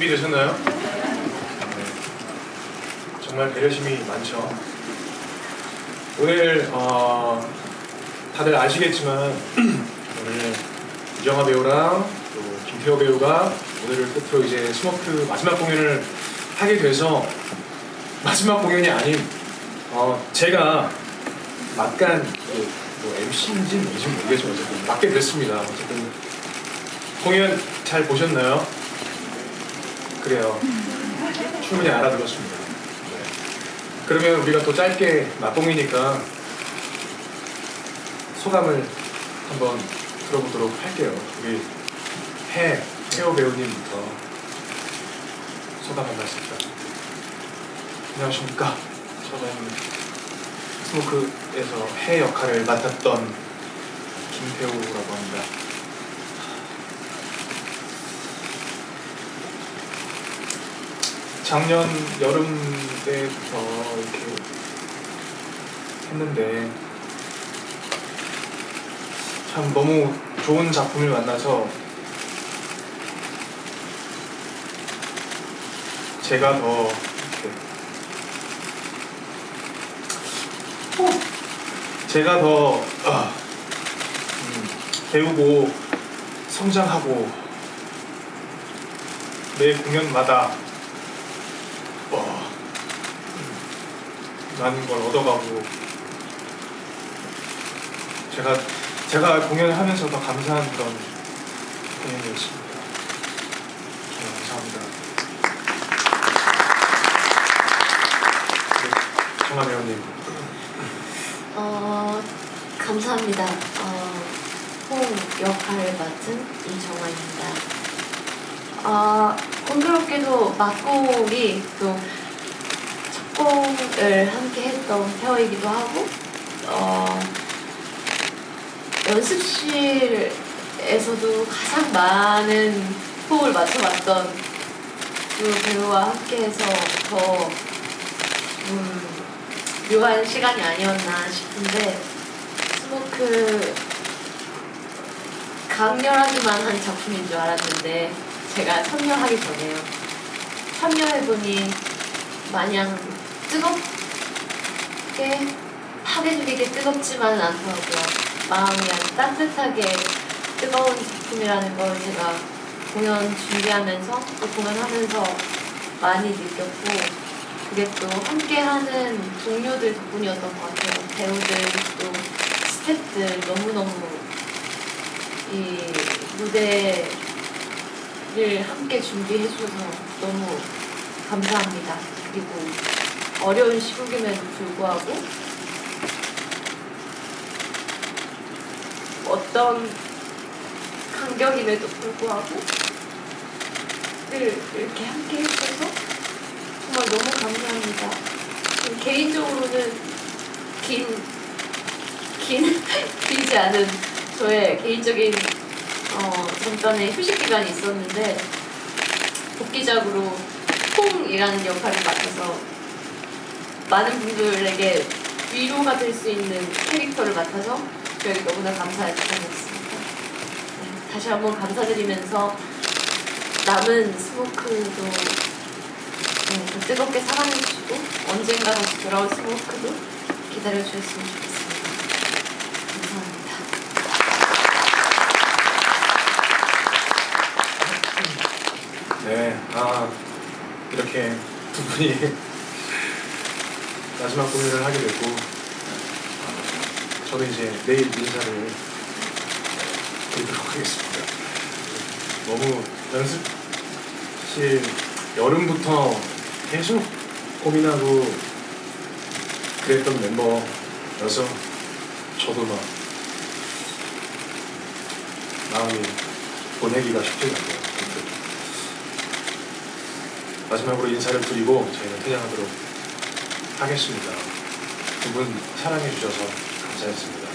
준비되셨나요? 네. 정말 배려심이 많죠. 오늘 어, 다들 아시겠지만 오늘 유정아 배우랑 또 김태호 배우가 오늘을 끝으로 이제 스모크 마지막 공연을 하게 돼서 마지막 공연이 아닌 어, 제가 막간 그, 뭐 MC인지 뭔지 모르겠지만 어쨌든 맡게 됐습니다. 어쨌든 공연 잘 보셨나요? 그래요. 충분히 알아들었습니다. 네. 그러면 우리가 또 짧게 맛봉이니까 소감을 한번 들어보도록 할게요. 우리 해 태호 배우님부터 소감 한 말씀 부탁드립니다. 안녕하십니까. 저는 스모크에서 해 역할을 맡았던 김태호라고 합니다. 작년 여름 때부터 이렇게 했는데 참 너무 좋은 작품을 만나서 제가 더 이렇게 어, 제가 더 아, 음, 배우고 성장하고 매 공연마다 음, 많은 걸 얻어가고 제가 제가 공연을 하면서 더 감사한 그런 공연이었습니다. 정말 감사합니다. 네, 정아 배우님. 어, 감사합니다. 어, 홍 역할을 맡은 이정아입니다. 어, 공교롭게도 막곡이 또 첫곡을 함께 했던 페어이기도 하고, 어, 연습실에서도 가장 많은 호흡을 맞춰봤던 그 배우와 함께해서 더 음, 묘한 시간이 아니었나 싶은데 스모크 강렬하기만 한 작품인 줄 알았는데 제가 참여하기 전에요. 참여해보니 마냥 뜨겁게 파괴적이게 뜨겁지만은 않더라고요. 마음이 아주 따뜻하게 뜨거운 작품이라는 걸 제가 공연 준비하면서 또 공연하면서 많이 느꼈고 그게 또 함께하는 동료들 덕분이었던 것 같아요. 배우들 또 스태프들 너무너무 이 무대를 함께 준비해 주셔서 너무 감사합니다. 그리고 어려운 시국임에도 불구하고 어떤 간격임에도 불구하고 늘 이렇게 함께 해주셔서 정말 너무 감사합니다. 개인적으로는 긴, 긴, 길지 않은 저의 개인적인 어, 잠깐의 휴식 기간이 있었는데 복귀작으로 콩이라는 역할을 맡아서 많은 분들에게 위로가 될 수 있는 캐릭터를 맡아서 저에게 너무나 감사할 시간이었습니다. 네, 다시 한번 감사드리면서 남은 스모크도 네, 더 뜨겁게 사랑해주시고 언젠가 다시 돌아올 스모크도 기다려주셨으면 좋겠습니다. 감사합니다. 네, 아 이렇게 두 분이 마지막 공연을 하게 됐고 아, 저는 이제 내일 인사를 드리도록 하겠습니다. 너무 연습실 여름부터 계속 고민하고 그랬던 멤버여서 저도 막 마음이 보내기가 쉽지가 않네요. 마지막으로 인사를 드리고 저희는 퇴장하도록 하겠습니다. 두 분 사랑해 주셔서 감사했습니다.